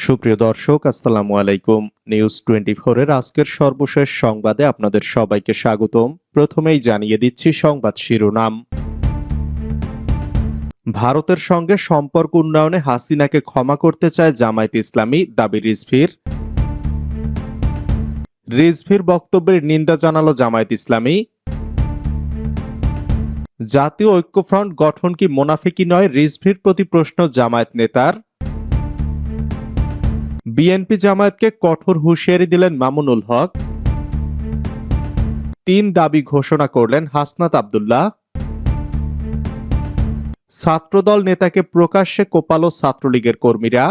সুপ্রিয় দর্শক, আসসালামু আলাইকুম। নিউজ টোয়েন্টি ফোরের আজকের সর্বশেষ সংবাদে আপনাদের সবাইকে স্বাগতম। প্রথমেই জানিয়ে দিচ্ছি সংবাদ শিরোনাম। ভারতের সঙ্গে সম্পর্ক উন্নয়নে হাসিনাকে ক্ষমা করতে চায় জামায়াত ইসলামী, দাবি রিজভির। রিজভির বক্তব্যের নিন্দা জানালো জামায়াত ইসলামী। জাতীয় ঐক্যফ্রন্ট গঠন কি মোনাফিকি নয়, রিজভির প্রতি প্রশ্ন জামায়াত নেতার। বিএনপি জামায়াতকে কঠোর হুঁশিয়ারি দিলেন মামুনুল হক। তিন দাবি ঘোষণা করলেন হাসনাত আবদুল্লাহ। ছাত্রদল নেতাকে প্রকাশ্যে কোপালো ছাত্রলীগের কর্মীরা।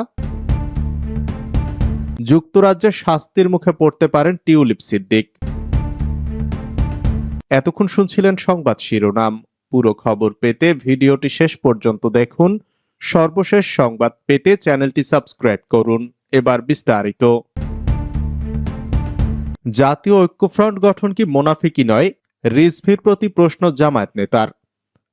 যুক্তরাজ্যে শাস্তির মুখে পড়তে পারেন টিউলিপ সিদ্দিক। এতক্ষণ শুনছিলেন সংবাদ শিরোনাম। পুরো খবর পেতে ভিডিওটি শেষ পর্যন্ত দেখুন। সর্বশেষ সংবাদ পেতে চ্যানেলটি সাবস্ক্রাইব করুন। এবার বিস্তারিত। জাতীয় ঐক্যফ্রন্ট গঠন কি মোনাফিকি নয়? রিজভির প্রতি প্রশ্ন জামায়াত নেতার।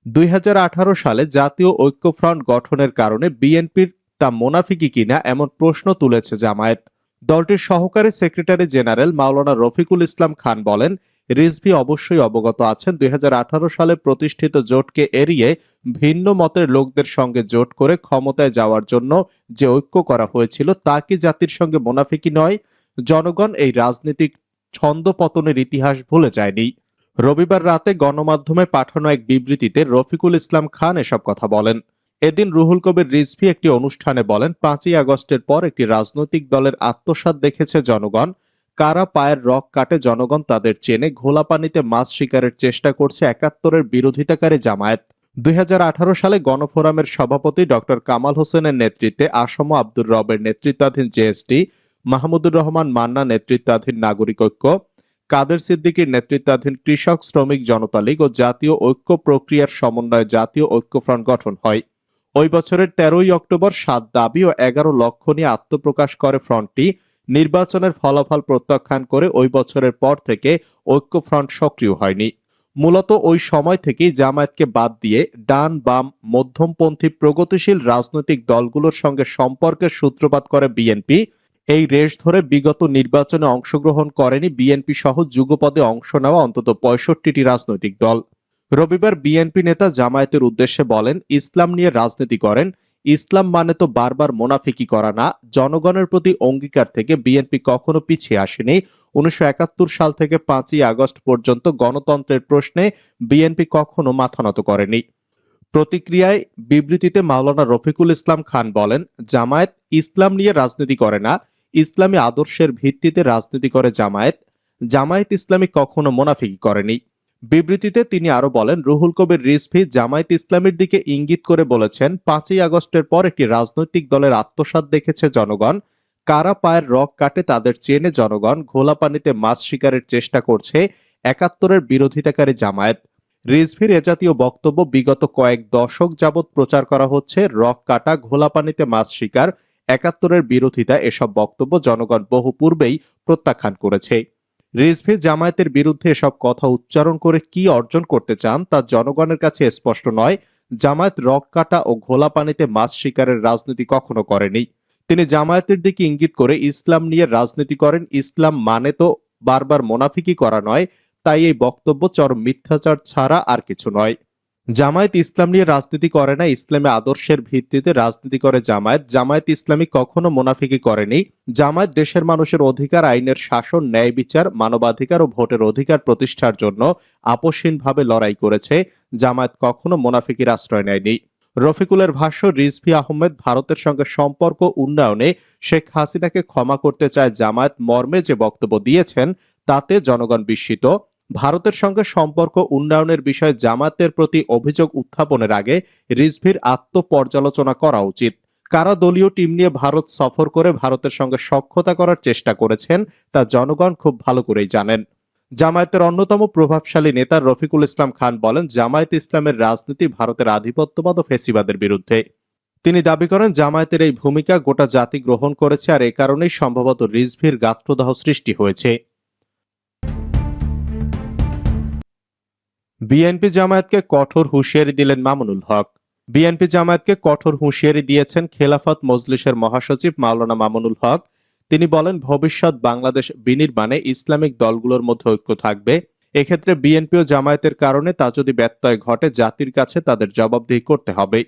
দুই হাজার আঠারো সালে জাতীয় ঐক্যফ্রন্ট গঠনের কারণে বিএনপির তা মোনাফিকি কিনা এমন প্রশ্ন তুলেছে জামায়াত। দলটির সহকারী সেক্রেটারি জেনারেল মাওলানা রফিকুল ইসলাম খান বলেন, রিজভি অবশ্যই অবগত আছেন। দুই হাজার আঠারো সালে প্রতিষ্ঠিত জোটকে এড়িয়ে ভিন্ন মতের লোকদের সঙ্গে জোট করে ক্ষমতায় যাওয়ার জন্য যে ঐক্য করা হয়েছিল তা কি জাতির সঙ্গে মোনাফিকি নয়? জনগণ এই রাজনীতিক ছন্দপতনের ইতিহাস ভুলে যায়নি। রবিবার রাতে গণমাধ্যমে পাঠানো এক বিবৃতিতে রফিকুল ইসলাম খান এসব কথা বলেন। এদিন রুহুল কবির রিজভি একটি অনুষ্ঠানে বলেন, পাঁচই আগস্টের পর একটি রাজনৈতিক দলের আত্মসাৎ দেখেছে জনগণ। কারা পায়ের রক কাটে জনগণ তাদের চেনে। ঘোলা পানিতে মাছ শিকারের চেষ্টা করছে একাত্তরের বিরোধিতাকারী জামায়াত। দুই হাজার আঠারো সালে গণফোরামের সভাপতি ডক্টর কামাল হোসেনের নেতৃত্বে আসম আব্দুর রবের নেতৃত্বাধীন জেএসটি মাহমুদুর রহমান মান্না নেতৃত্বাধীন নাগরিক ঐক্য, কাদের সিদ্দিকীর নেতৃত্বাধীন কৃষক শ্রমিক জনতা লীগ ও জাতীয় ঐক্য প্রক্রিয়ার সমন্বয়ে জাতীয় ঐক্যফ্রন্ট গঠন হয়। ওই বছরের তেরোই অক্টোবর সাত দাবি ও এগারো লক্ষ নিয়ে আত্মপ্রকাশ করে ফ্রন্টটি। নির্বাচনের ফলাফল প্রত্যাখ্যান করে ওই বছরের পর থেকে ঐক্যফ্রন্ট সক্রিয় হয়নি। মূলত ওই সময় থেকেই জামায়াতকে বাদ দিয়ে ডান, বাম, মধ্যমপন্থী প্রগতিশীল রাজনৈতিক দলগুলোর সঙ্গে সম্পর্কের সূত্রপাত করে বিএনপি। এই রেশ ধরে বিগত নির্বাচনে অংশগ্রহণ করেনি বিএনপি সহ যুগপদে অংশ নেওয়া অন্তত পঁয়ষট্টিটি রাজনৈতিক দল। রবিবার বিএনপি নেতা জামায়াতের উদ্দেশ্যে বলেন, ইসলাম নিয়ে রাজনীতি করেন। ইসলাম মানে তো বারবার মোনাফিকি করা না। জনগণের প্রতি অঙ্গীকার থেকে বিএনপি কখনো পিছিয়ে আসেনি। উনিশশো একাত্তর সাল থেকে পাঁচই আগস্ট পর্যন্ত গণতন্ত্রের প্রশ্নে বিএনপি কখনো মাথা নত করেনি। প্রতিক্রিয়ায় বিবৃতিতে মাওলানা রফিকুল ইসলাম খান বলেন, জামায়াত ইসলাম নিয়ে রাজনীতি করে না। ইসলামী আদর্শের ভিত্তিতে রাজনীতি করে জামায়াত। জামায়াত ইসলামী কখনো মোনাফিকি করেনি। বিবৃতিতে তিনি আরও বলেন, রুহুল কবির রিজভি জামায়াত ইসলামের দিকে ইঙ্গিত করে বলেছেন, পাঁচই আগস্টের পর একটি রাজনৈতিক দলের আত্মসাৎ দেখেছে জনগণ। কারা পায়ের রক কাটে তাদের চেনে জনগণ, ঘোলা পানিতে মাছ শিকারের চেষ্টা করছে একাত্তরের বিরোধিতাকারী জামায়াত। রিজভির এ জাতীয় বক্তব্য বিগত কয়েক দশক যাবৎ প্রচার করা হচ্ছে, রক কাটা, ঘোলা পানিতে মাছ শিকার, একাত্তরের বিরোধিতা, এসব বক্তব্য জনগণ বহু পূর্বেই প্রত্যাখ্যান করেছে। রিজভি জামায়াতের বিরুদ্ধে এসব কথা উচ্চারণ করে কি অর্জন করতে চান তা জনগণের কাছে স্পষ্ট নয়। জামায়াত রক কাটা ও ঘোলা পানিতে মাছ শিকারের রাজনীতি কখনো করেনি। তিনি জামায়াতের দিকে ইঙ্গিত করে ইসলাম নিয়ে রাজনীতি করেন। ইসলাম মানে তো বারবার মোনাফিকি করা নয়, তাই এই বক্তব্য চরম মিথ্যাচার ছাড়া আর কিছু নয়। জামায়াত ইসলাম নিয়ে রাজনীতি করে না, ইসলামী আদর্শের ভিত্তিতে রাজনীতি করে জামায়াত। জামায়াত ইসলামী কখনো মোনাফিকি করেনি। জামায়াত দেশের মানুষের অধিকার, আইনের শাসন, ন্যায় বিচার, মানবাধিকার ও ভোটের অধিকার প্রতিষ্ঠার জন্য আপোষহীনভাবে লড়াই করেছে। জামায়াত কখনো মোনাফিকির আশ্রয় নেয়নি। রফিকুলের ভাষ্য, রিজভি আহমেদ ভারতের সঙ্গে সম্পর্ক উন্নয়নে শেখ হাসিনাকে ক্ষমা করতে চায় জামায়াত। মর্মে যে বক্তব্য দিয়েছেন, তাতে জনগণ বিস্মিত। ভারতের সঙ্গে সম্পর্ক উন্নয়নের বিষয়ে জামাতের প্রতি অভিযোগ উত্থাপনের আগে রিজভির আত্মপর্যালোচনা করা উচিত। কারা দলীয় টিম নিয়ে ভারত সফর করে ভারতের সঙ্গে সক্ষতা করার চেষ্টা করেছেন, তা জনগণ খুব ভালো করেই জানেন। জামায়াতের অন্যতম প্রভাবশালী নেতা রফিকুল ইসলাম খান বলেন, জামায়াত ইসলামের রাজনীতি ভারতের আধিপত্যবাদ ও ফেসিবাদের বিরুদ্ধে। তিনি দাবি করেন, জামায়াতের এই ভূমিকা গোটা জাতি গ্রহণ করেছে আর এ কারণেই সম্ভবত রিজভির গাত্রদাহ সৃষ্টি হয়েছে। বিএনপি জামায়াতকে কঠোর হুঁশিয়ারি দিলেন মামুনুল হক। বিএনপি জামায়াতকে কঠোর হুঁশিয়ারি দিয়েছেন খেলাফত মজলিসের মহাসচিব মাওলানা মামুনুল হক। তিনি বলেন, ভবিষ্যৎ বাংলাদেশ বিনির্মাণে ইসলামিক দলগুলোর মধ্যে ঐক্য থাকবে। এক্ষেত্রে বিএনপি ও জামায়াতের কারণে তা যদি ব্যত্যয় ঘটে, জাতির কাছে তাদের জবাবদিহি করতে হবে।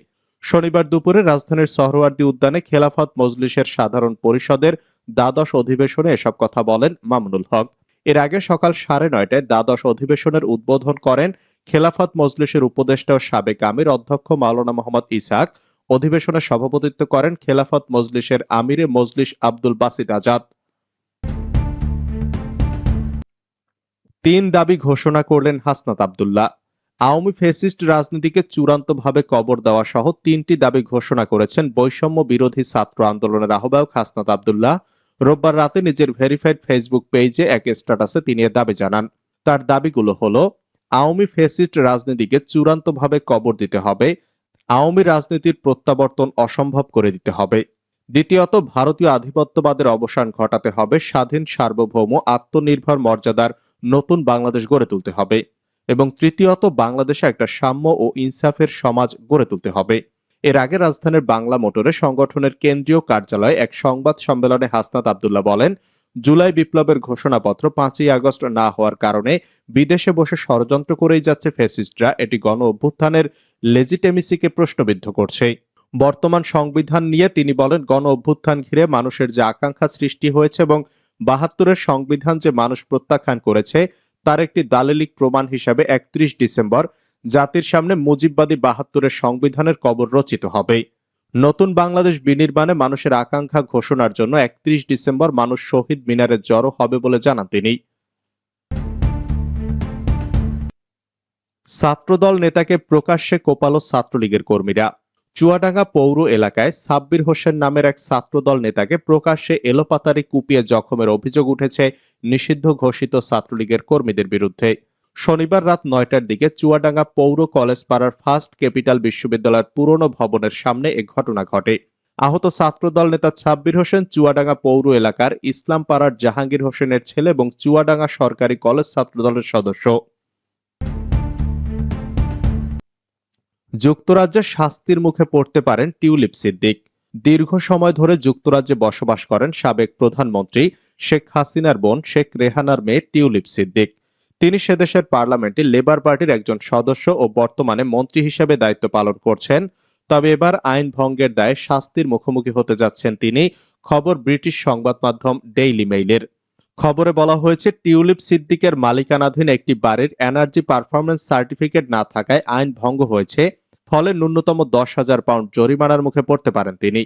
শনিবার দুপুরে রাজধানীর সহরওয়ার্দী উদ্যানে খেলাফত মজলিসের সাধারণ পরিষদের দ্বাদশ অধিবেশনে এসব কথা বলেন মামুনুল হক। এর আগে সকাল সাড়ে নয়টায় দ্বাদশ অধিবেশনের উদ্বোধন করেন খেলাফত মজলিসের উপদেষ্টা ও সাবেক আমির অধ্যক্ষ মাওলানা মোহাম্মদ ইসাক অধিবেশনে সভাপতিত্ব করেন খেলাফত মজলিসের আমিরে মজলিস আব্দুল বাসিদ আজাদ। তিন দাবি ঘোষণা করলেন হাসনাত আবদুল্লাহ। আওয়ামী ফেসিস্ট রাজনীতিকে চূড়ান্তভাবে কবর দেওয়া সহ তিনটি দাবি ঘোষণা করেছেন বৈষম্য বিরোধী ছাত্র আন্দোলনের আহ্বায়ক হাসনাত আবদুল্লাহ। রোববার রাতে নিজের ভেরিফাইড ফেসবুক পেজে এক স্ট্যাটাসে তিনি দাবি জানান। তার দাবিগুলো হলো, আওয়ামী ফেসিস্ট রাজনীতিকে চূড়ান্তভাবে কবর দিতে হবে, আওয়ামী রাজনীতির প্রত্যাবর্তন অসম্ভব করে দিতে হবে। দ্বিতীয়ত, ভারতীয় আধিপত্যবাদের অবসান ঘটাতে হবে, স্বাধীন সার্বভৌম আত্মনির্ভর মর্যাদার নতুন বাংলাদেশ গড়ে তুলতে হবে। এবং তৃতীয়ত, বাংলাদেশে একটা সাম্য ও ইনসাফের সমাজ গড়ে তুলতে হবে। এর আগে রাজধানীর বাংলা মোটরে সংগঠনের কেন্দ্রীয় কার্যালয়ে এক সংবাদ সম্মেলনে হাসনাত আবদুল্লাহ বলেন, জুলাই বিপ্লবের ঘোষণাপত্র পাঁচই আগস্ট না হওয়ার কারণে বিদেশে বসে ষড়যন্ত্র করেই যাচ্ছে ফ্যাসিস্টরা। এটি গণ অভ্যুত্থানের লেজিটেমিসিকে প্রশ্নবিদ্ধ করছে। বর্তমান সংবিধান নিয়ে তিনি বলেন, গণ অভ্যুত্থান ঘিরে মানুষের যে আকাঙ্ক্ষা সৃষ্টি হয়েছে এবং বাহাত্তরের সংবিধান যে মানুষ প্রত্যাখ্যান করেছে, তার একটি দালিলিক প্রমাণ হিসাবে একত্রিশ ডিসেম্বর জাতির সামনে মুজিববাদী বাহাত্তরের সংবিধানের কবর রচিত হবে। নতুন বাংলাদেশ বিনির্মাণে মানুষের আকাঙ্ক্ষা ঘোষণার জন্য একত্রিশ ডিসেম্বর মানুষ শহীদ মিনারে জড়ো হবে বলে জানান তিনি। ছাত্রদল নেতাকে প্রকাশ্যে কোপালো ছাত্রলীগের কর্মীরা। চুয়াডাঙ্গা পৌর এলাকায় সাব্বির হোসেন নামের এক ছাত্রদল নেতাকে প্রকাশ্যে এলোপাতারি কুপিয়ে জখমের অভিযোগ উঠেছে নিষিদ্ধ ঘোষিত ছাত্রলীগের কর্মীদের বিরুদ্ধে। শনিবার রাত নয়টার দিকে চুয়াডাঙ্গা পৌর কলেজ পাড়ার ফার্স্ট ক্যাপিটাল বিশ্ববিদ্যালয়ের পুরনো ভবনের সামনে এ ঘটনা ঘটে। আহত ছাত্রদল নেতা ছাব্বির হোসেন চুয়াডাঙ্গা পৌর এলাকার ইসলাম পাড়ার জাহাঙ্গীর হোসেনের ছেলে এবং চুয়াডাঙ্গা সরকারি কলেজ ছাত্রদলের সদস্য। যুক্তরাজ্যে শাস্তির মুখে পড়তে পারেন টিউলিপ সিদ্দিক। দীর্ঘ সময় ধরে যুক্তরাজ্যে বসবাস করেন সাবেক প্রধানমন্ত্রী শেখ হাসিনার বোন শেখ রেহানার মেয়ে টিউলিপ সিদ্দিক। তিনি সেদেশের পার্লামেন্টে লেবার পার্টির একজন সদস্য ও বর্তমানে মন্ত্রী হিসেবে দায়িত্ব পালন করছেন। তবে এবার আইন ভঙ্গের দায়ে শাস্তির মুখোমুখি হতে যাচ্ছেন তিনি, খবর ব্রিটিশ সংবাদ মাধ্যম ডেইলি মেইলের খবরে বলা হয়েছে, টিউলিপ সিদ্দিকের মালিকানাধীন একটি বাড়ির এনার্জি পারফরমেন্স সার্টিফিকেট না থাকায় আইন ভঙ্গ হয়েছে, ফলে ন্যূনতম দশ হাজার পাউন্ড জরিমানার মুখে পড়তে পারেন তিনি।